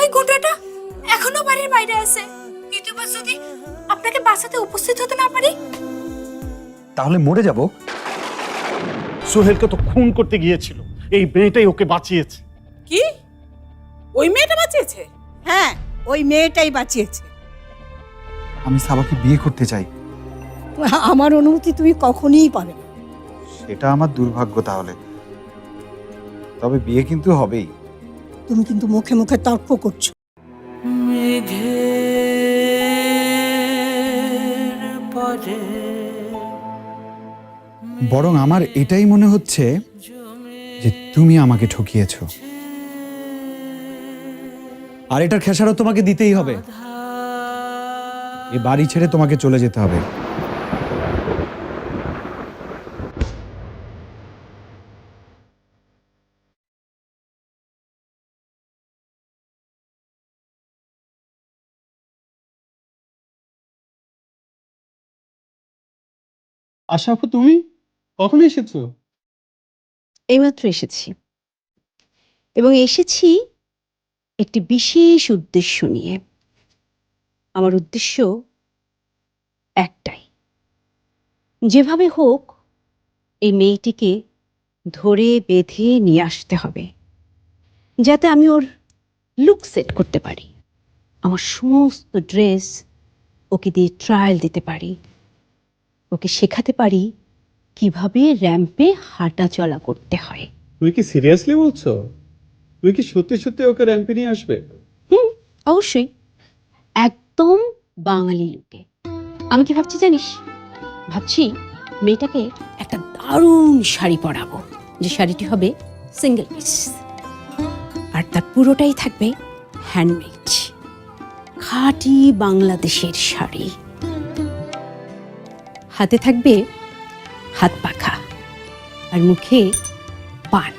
ওই গুন্ডাটা এখনও বাড়ির বাইরে আছে। দ্বিতীয়বার যদি আপনাকে বাসাতে উপস্থিত হতে না পারি? তাহলে মরে যাব। সোহেলকে তো খুন করতে গিয়েছিল। এই মেয়েটাই ওকে বাঁচিয়েছে। কি? ওই মেয়েটা বাঁচিয়েছে? হ্যাঁ ওই মেয়েটাই বাঁচিয়েছে। আমি সাবাকে বিয়ে করতে চাই। আমার অনুমতি তুমি কখনোই পাবে না। সেটা আমার দুর্ভাগ্য তাহলে। তবে বিয়ে কিন্তু হবেই। তুমি কিন্তু মুখে মুখে তর্ক করছ। বরং আমার এটাই মনে হচ্ছে যে তুমি আমাকে ঠকিয়েছ। আর এটার খেসারত তোমাকে দিতেই হবে। এ বাড়ি ছেড়ে তোমাকে চলে যেতে হবে। আশাফু তুমি কখন এসেছ? এইমাত্র এসেছি। এবং এসেছি একটি বিশেষ উদ্দেশ্য নিয়ে। আমার উদ্দেশ্য একটাই। যেভাবে হোক, এই মেয়েটিকে ধরে বেঁধে নিয়ে আসতে হবে, যাতে আমি ওর লুক সেট করতে পারি। আমার সমস্ত ড্রেস ওকে দিয়ে ট্রায়াল দিতে পারি। ওকে শেখাতে পারি কীভাবে র্যাম্পে হাঁটা চলা করতে হয়। তুমি কি সিরিয়াসলি বলছো? তুমি কি সত্যি সত্যি ওকে র্যাম্পে নিয়ে আসবে? হুম অবশ্যই। একদম বাঙালি লুকে। আমি কি ভাবছি জানিস? ভাবছি মেয়েটাকে একটা দারুণ শাড়ি পরাবো। যে শাড়িটি হবে সিঙ্গেল পিস আর তার পুরোটাই থাকবে হ্যান্ডমেড খাঁটি বাংলাদেশের শাড়ি। হাতে থাকবে হাত পাখা আর মুখে পান।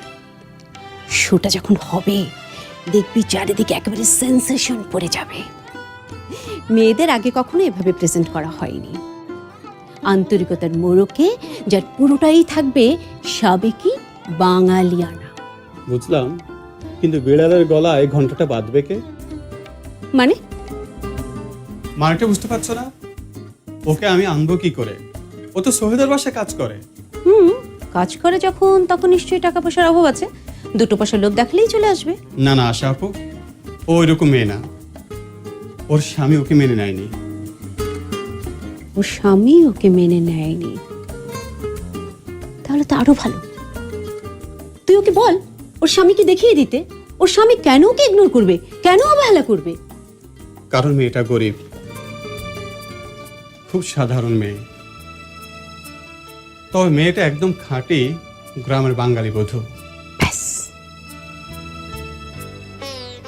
শোটা যখন হবে দেখবি চারিদিকে একেবারে সেন্সেশন পড়ে যাবে। মেয়েদের আগে কখনো এভাবে প্রেজেন্ট করা হয়নি। আন্তরিকতার মোড়কে যার পুরোটাই থাকবে সাবেকি বাঙালিয়ানা। বুঝলাম কিন্তু বিড়ালের গলায় ঘন্টাটা বাঁধবে কে? মানে? মানেটা বুঝতে পারছ না? ওকে আমি আনব কি করে? ও তো সোহেদের বাসায় কাজ করে। হুম কাজ করে যখন তখন নিশ্চয়ই টাকা পয়সার অভাব আছে। দুটো পয়সার লোভ দেখালেই চলে আসবে। না না আশা আপু ও ওইরকম মেয়ে না। ওর স্বামী ওকে মেনে নেয়নি। ওর স্বামী ওকে মেনে নেয়নি। তাহলে তো আরও ভালো। তুই ওকে বল ওর স্বামীকে দেখিয়ে দিতে। ওর স্বামী কেন ওকে ইগনোর করবে? কেন অবহেলা করবে? কারণ মেয়েটা গরিব। খুব সাধারণ মেয়ে। তবে মেয়েটা একদম খাঁটি গ্রামের বাঙালি বধূ।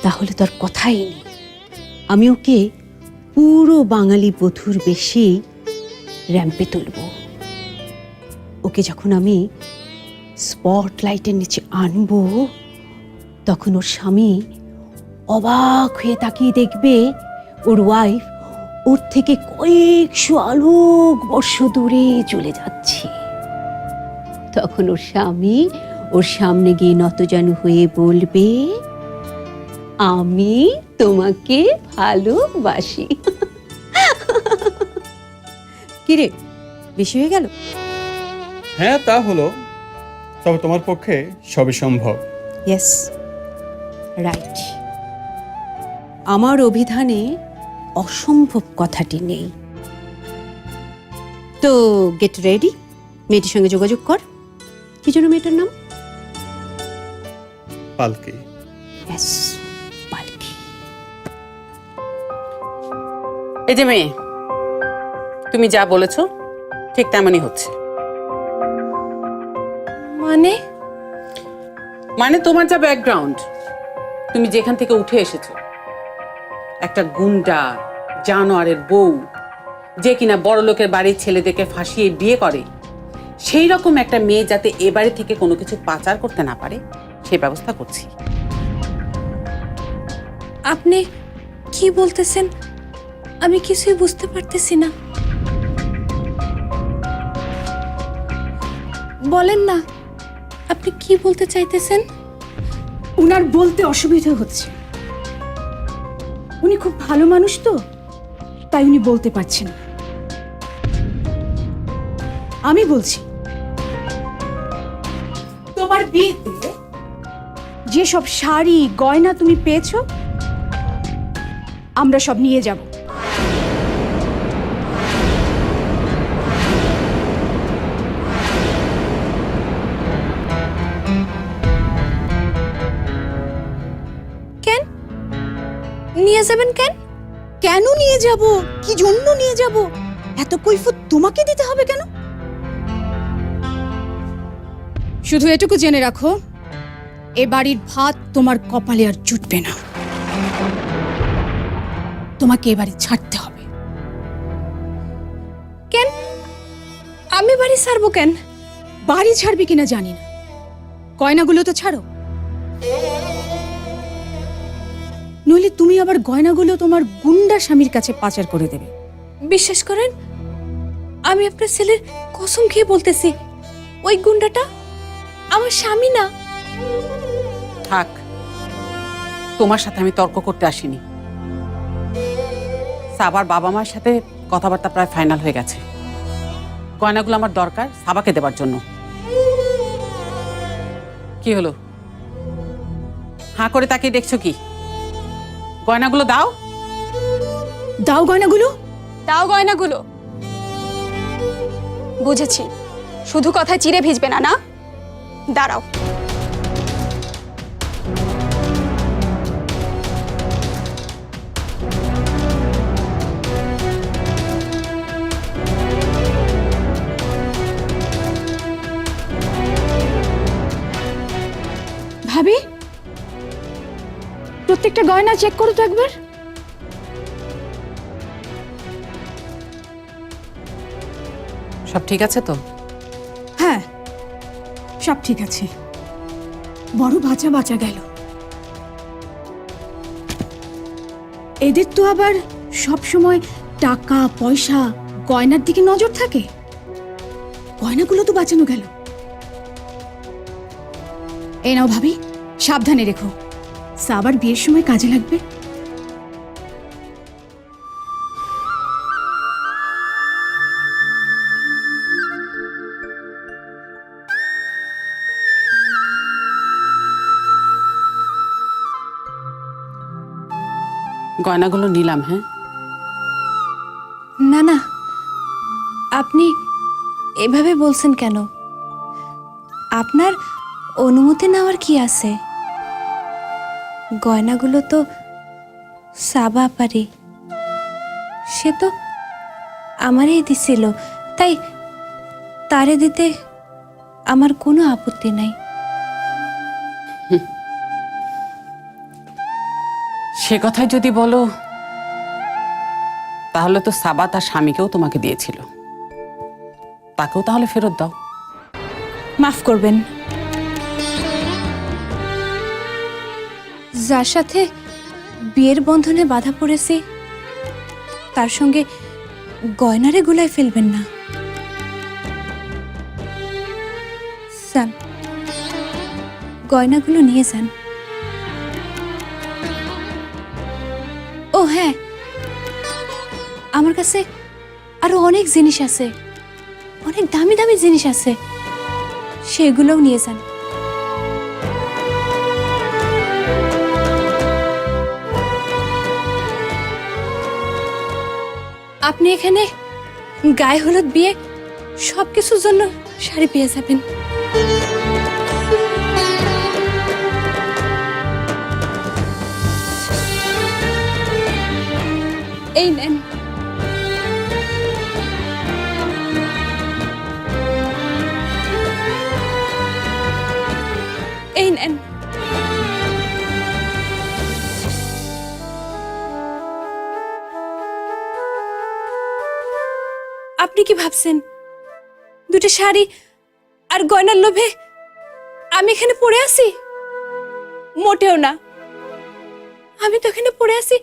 তাহলে তোর কথাই নেই। আমি ওকে পুরো বাঙালি বধুর বেশি র্যাম্পে তুলব? ওকে যখন আমি স্পট লাইটের নিচে আনব, তখন ওর স্বামী অবাক হয়ে তাকিয়ে দেখবে ওর ওয়াইফ ওর থেকে কয়েকশো আলোক বর্ষ দূরে চলে যাচ্ছে। তখন ওর স্বামী ওর সামনে গিয়ে নতজানু হয়ে বলবে আমি তোমাকে ভালোবাসি। কিরে বেশি হয়ে গেল? হ্যাঁ তা হলো। তবে তোমার পক্ষে সবই সম্ভব। ইয়েস রাইট আমার অভিধানে অসম্ভব কথাটি নেই। তো গেট রেডি মেয়েটির সঙ্গে যোগাযোগ কর। কি জন্য মেয়েটার নাম? পালকি। ব্যাস পালকি। এই যে মেয়ে তুমি যা বলেছ ঠিক তেমনই হচ্ছে। মানে? মানে তোমার যা ব্যাকগ্রাউন্ড তুমি যেখান থেকে উঠে এসেছ একটা গুন্ডা জানোয়ারের বউ যে কিনা বড় লোকের বাড়ির ছেলেদেরকে ফাঁসিয়ে বিয়ে করে সেই রকম একটা মেয়ে যাতে এ বাড়ি থেকে কোনো কিছু পাচার করতে না পারে সে ব্যবস্থা করছি। আপনি কি বলতেছেন? আমি কিছুই বুঝতে পারতেছি না। বলেন না আপনি কি বলতে চাইতেছেন? উনার বলতে অসুবিধা হচ্ছে। উনি খুব ভালো মানুষ তো তাই উনি বলতে পারছেন আমি বলছি বিয়েতে যেসব শাড়ি, গয়না তুমি পেয়েছ, আমরা সব নিয়ে যাব। কেন? নিয়ে যাবেন কেন? কেন নিয়ে যাব? কি জন্য নিয়ে যাব? এত কৈফত তোমাকে দিতে হবে কেন? শুধু এটুকু জেনে রাখো, এ বাড়ির ভাত তোমার কপালে আর জুটবে না। তোমাকে এ বাড়ি ছাড়তে হবে। কেন? আমি বাড়ি ছাড়বো কেন? বাড়ি ছাড়বে কিনা জানি না। গয়নাগুলো তো ছাড়ো। নইলে তুমি আবার গয়নাগুলো তোমার গুন্ডা স্বামীর কাছে পাচার করে দেবে। বিশ্বাস করেন? আমি আপনার ছেলের কসম খেয়ে বলতেছি, ওই গুন্ডাটা আমার স্বামী না। থাক। তোমার সাথে আমি তর্ক করতে আসিনি। সাবার বাবা মার সাথে কথাবার্তা প্রায় ফাইনাল হয়ে গেছে। গয়নাগুলো আমার দরকার সাবাকে দেবার জন্য। কি হলো? হাঁ করে তাকে দেখছ কি? গয়নাগুলো দাও। দাও গয়নাগুলো? দাও গয়নাগুলো। বুঝেছি। শুধু কথায় চিড়ে ভিজবে না না? দাঁড়াও। ভাবি প্রত্যেকটা গয়না চেক করো তো একবার। সব ঠিক আছে তো? সব ঠিক আছে। বড় বাঁচা বাঁচা গেল। এদের তো আবার সব সময় টাকা, পয়সা, গয়নার দিকে নজর থাকে। গয়নাগুলো তো বাঁচানো গেল। এই নাও ভাবি, সাবধানে রেখো। সাবার বিয়ের সময় কাজে লাগবে। গয়নাগুলো নিলাম হ্যাঁ? না না। আপনি এভাবে বলছেন কেন? আপনার অনুমতি নেওয়ার কি আছে? গয়নাগুলো তো সাবা পারি। সে তো আমারই দিছিল। তাই তারে দিতে আমার কোনো আপত্তি নাই। সে কথাই যদি বলো, তাহলে তো সাবা তার স্বামীকেও তোমাকে দিয়েছিল। তাকেও তাহলে ফেরত দাও। মাফ করবেন। যার সাথে বিয়ের বন্ধনে বাধা পড়েছি, তার সঙ্গে গয়নারে গুলাই ফেলবেন না। যান। গয়নাগুলো নিয়ে যান। হ্যাঁ। আমার কাছে আরও অনেক জিনিস আছে। অনেক দামি দামি জিনিস আছে। সেগুলোও নিয়ে যান। আপনি এখানে গায়ে হলুদ বিয়ে সব কিছুর জন্য শাড়ি পেয়ে যাবেন। এই নেন এই আপনি কি ভাবছেন? দুটো শাড়ি আর গয়নার লোভে আমি এখানে পড়ে আছি? মোটেও না। আমি তো এখানে পড়ে আছি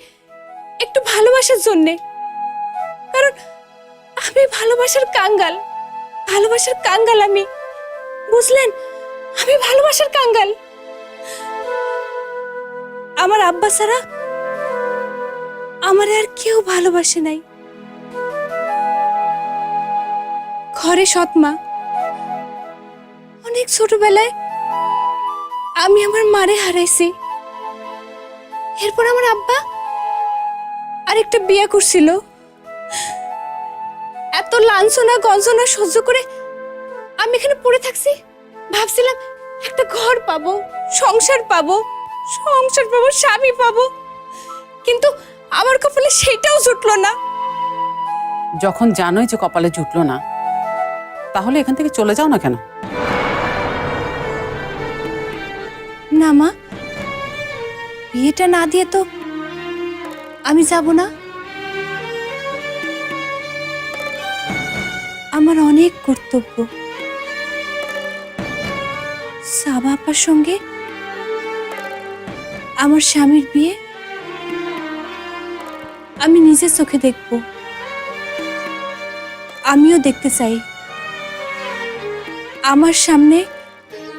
একটু ভালোবাসার জন্যে। কারণ আমি ভালোবাসার কাঙ্গাল। ভালোবাসার কাঙ্গাল আমি। বুঝলেন? আমি ভালোবাসার কাঙ্গাল। আমার আব্বা ছাড়া আমার আর কেউ ভালোবাসে নাই। ঘরে সৎমা অনেক ছোটবেলায় আমি আমার মারে হারাইছি। এরপর আমার আব্বা আরেকটা বিয়ে করছিল। এত লাঞ্ছনা গঞ্জনা সহ্য করে আমি এখানে পড়ে থাকছি। ভাবছিলাম একটা ঘর পাবো সংসার পাবো সংসার পাবো স্বামী পাবো। কিন্তু আমার কপালে সেটাও জুটলো না। যখন জানোই যে কপালে জুটলো না তাহলে এখান থেকে চলে যাও না কেন? না মা বিয়েটা না দিয়ে তো আমি যাব না? আমার অনেক কর্তব্য। সাবা আপার সঙ্গে আমার স্বামীর বিয়ে আমি নিজের চোখে দেখব। আমিও দেখতে চাই। আমার সামনে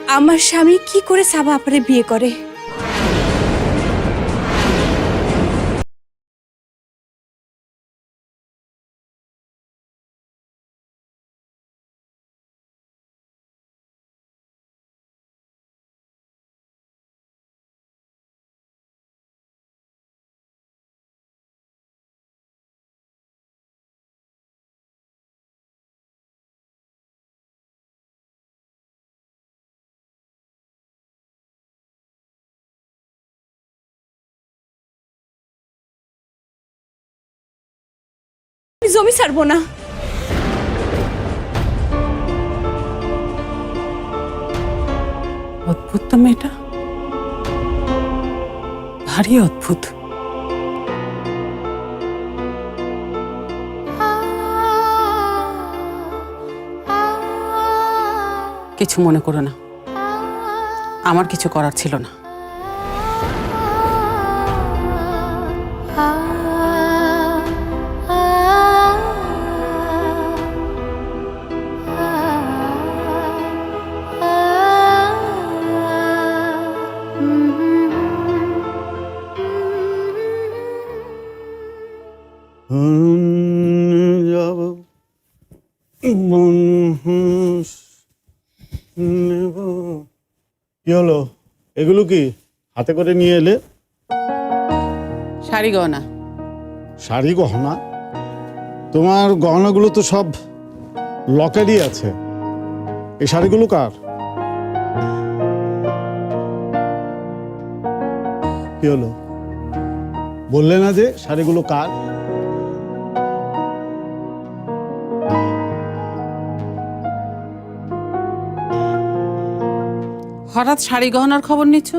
আমার স্বামী কি করে সাবা আপারে বিয়ে করে? জমি ছাড়বো না। অদ্ভুত তো মেয়েটা। ভারী অদ্ভুত। কিছু মনে করো না। আমার কিছু করার ছিল না। কি হলো? এগুলো কি? হাতে করে নিয়ে এলে? শাড়ি গহনা। শাড়ি গহনা? তোমার গহনাগুলো তো সব লকারই আছে। এই শাড়িগুলো কার? কি হলো? বললে না যে শাড়িগুলো কার? হঠাৎ শাড়ি গহনার খবর নিচ্ছ?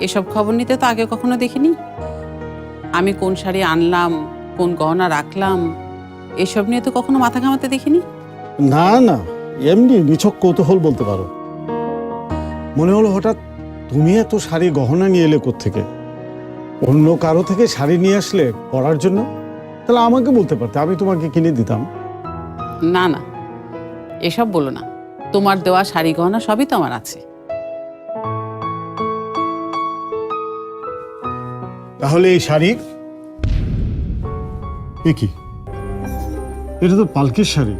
এসব খবর নিতে তো আগে কখনো দেখিনি। আমি কোন শাড়ি আনলাম কোন গহনা রাখলাম এসব নিয়ে তো কখনো মাথা ঘামাতে দেখিনি। না না এমনি নিছক কৌতূহল বলতে পারো। মনে হলো হঠাৎ তুমি এত শাড়ি গহনা নিয়ে এলে থেকে অন্য কারও থেকে শাড়ি নিয়ে আসলে পরার জন্য? তাহলে আমাকে বলতে পারতে আমি তোমাকে কিনে দিতাম। না না এসব বলো না। তোমার দেওয়া শাড়ি গহনা সবই তো আমার আছে। তাহলে এই শাড়ি? এ কি? এটা তো পালকির শাড়ি।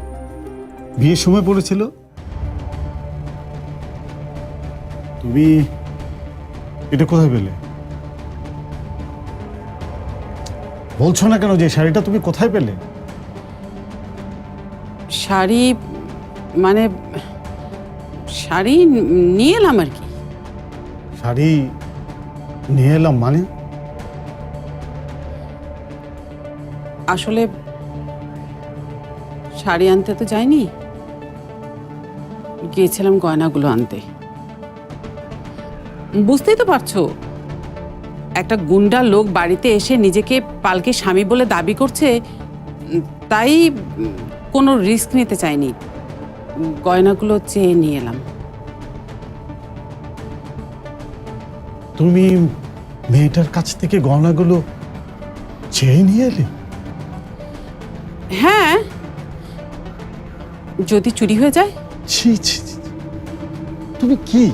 বিয়ের সময় পড়েছিল। তুমি এটা কোথায় পেলে? বলছো না কেন যে শাড়িটা তুমি কোথায় পেলে? শাড়ি মানে শাড়ি নিয়ে এলাম আর কি। শাড়ি নিয়ে এলাম মানে? আসলে শাড়ি আনতে তো যাইনি। গিয়েছিলাম গয়নাগুলো আনতে। বুঝতেই তো পারছ একটা গুন্ডা লোক বাড়িতে এসে নিজেকে পালকে স্বামী বলে দাবি করছে তাই কোনো রিস্ক নিতে চাইনি। গয়নাগুলো চেয়ে নিয়ে এলাম। তুমি মেয়েটার কাছ থেকে গহনাগুলো চেয়ে নিয়ে এলে? হ্যাঁ। যদি চুরি হয়ে যায়? ছি ছি ছি। তুমি কি?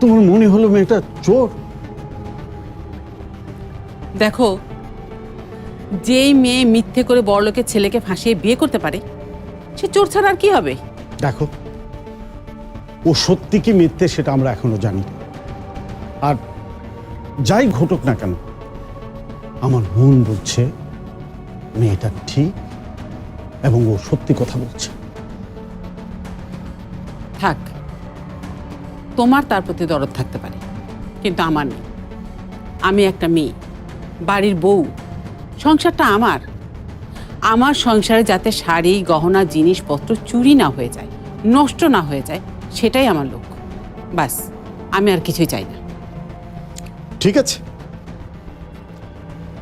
তোমার মনে হলো মেয়েটা চোর? দেখো যেই মেয়ে মিথ্যে করে বড়লোকের ছেলেকে ফাঁসিয়ে বিয়ে করতে পারে সে চোর ছাড়া আর কি হবে? দেখো ও সত্যি কি মিথ্যে সেটা আমরা এখনও জানি না। আর যাই ঘটুক না কেন, আমার মন বলছে মেয়েটা ঠিক এবং ও সত্যি কথা বলছে। থাক, তোমার তার প্রতি দরদ থাকতে পারে, কিন্তু আমার নেই। আমি একটা মেয়ে, বাড়ির বউ, সংসারটা আমার। আমার সংসারে যাতে শাড়ি, গহনা, জিনিসপত্র চুরি না হয়ে যায়, নষ্ট না হয়ে যায়, সেটাই আমার লক্ষ্য। বাস, আমি আর কিছুই চাই না। ঠিক আছে।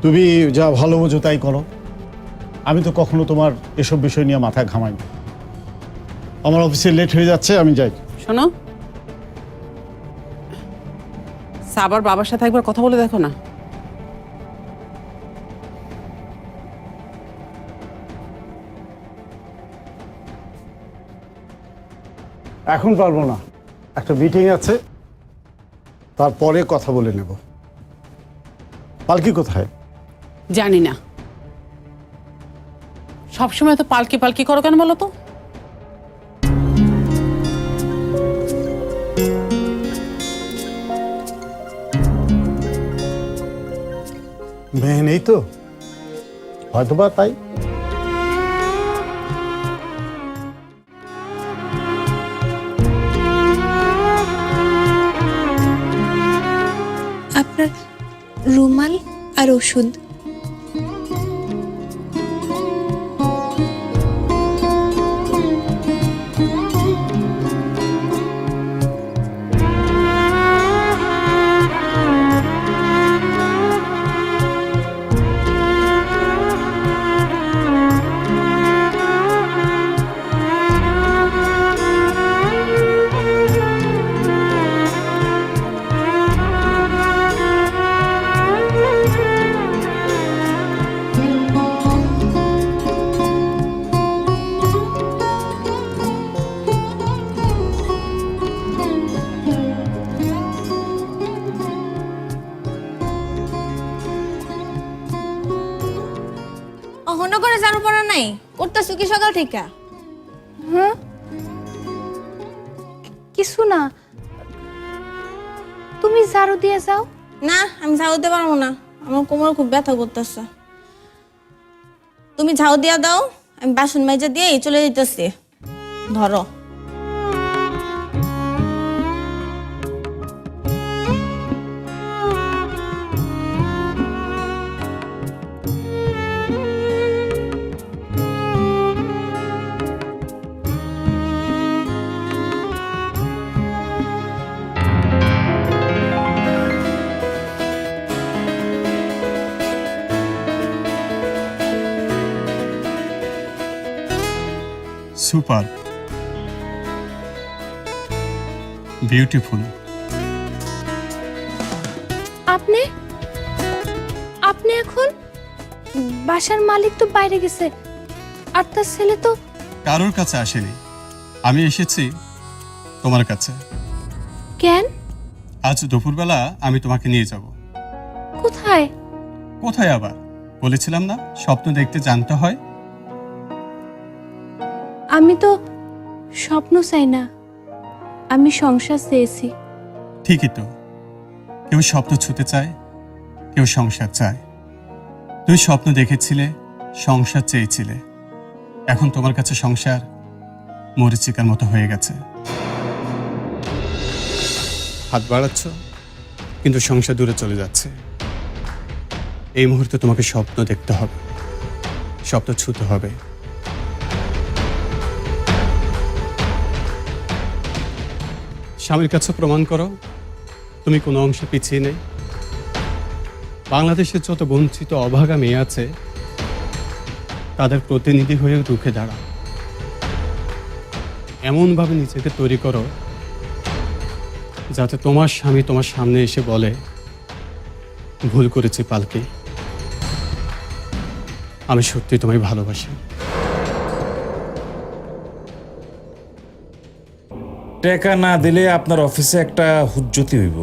তুমি যা ভালো বোঝো তাই করো। আমি তো কখনো তোমার এসব বিষয় নিয়ে মাথা ঘামাই না। আমার অফিসে লেট হয়ে যাচ্ছে আমি যাই। শোনো। সাবার বাবার সাথে একবার কথা বলে দেখো না। এখন পারব না। একটা মিটিং আছে। তারপরে কথা বলে নেব। পালকি কোথায়? জানি না। সবসময় তো পালকি পালকি করো কেন বলো তো? মেয়ে নেই তো? হয়তোবা তাই। আর ওষুধ। সকাল কিছু না। তুমি ঝাড়ু দিয়ে যাও। না, আমি ঝাড়ু দিতে পারব না। আমার কোমর খুব ব্যথা করতেছে। তুমি ঝাড়ু দিয়া দাও, আমি বাসন মাইজা দিয়ে চলে যেতেছি ধরো। সুপার। বিউটিফুল আপনি? আপনি এখন? বাসার মালিক তো বাইরে গেছে। আর তার ছেলে তো কারোর কাছে আসেনি। আমি এসেছি তোমার কাছে। কেন? আজ দুপুরবেলা আমি তোমাকে নিয়ে যাব। কোথায়? কোথায় আবার? বলেছিলাম না স্বপ্ন দেখতে জানতে হয়। আমি তো স্বপ্ন চাই না। আমি সংসার চেয়েছি। ঠিকই তো। কেউ স্বপ্ন ছুতে চায়, কেউ সংসার চায়। তুমি স্বপ্ন দেখেছিলে, সংসার চেয়েছিলে। এখন তোমার কাছে সংসার মরিচিকার মতো হয়ে গেছে। হাত বাড়াচ্ছ, কিন্তু সংসার দূরে চলে যাচ্ছে। এই মুহূর্তে তোমাকে স্বপ্ন দেখতে হবে। স্বপ্ন ছুতে হবে। স্বামীর কাছে প্রমাণ করো, তুমি কোনো অংশে পিছিয়ে নেই। বাংলাদেশের যত বঞ্চিত, অভাগা মেয়ে আছে, তাদের প্রতিনিধি হয়ে রুখে দাঁড়াও। এমনভাবে নিজেকে তৈরি করো, যাতে তোমার স্বামী তোমার সামনে এসে বলে, ভুল করেছি পালকি। আমি সত্যি তোমায় ভালোবাসি। টেকা না দিলে আপনার অফিসে একটা হুজ্জতি হইব।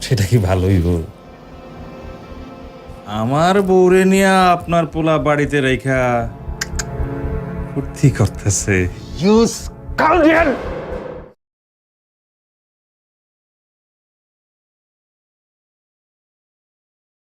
সেটা কি ভালো হইব? আমার বউরে নিয়া আপনার পোলা বাড়িতে রেখা ফুর্তি করতেছে। ইউজ কাউন্ডিয়ান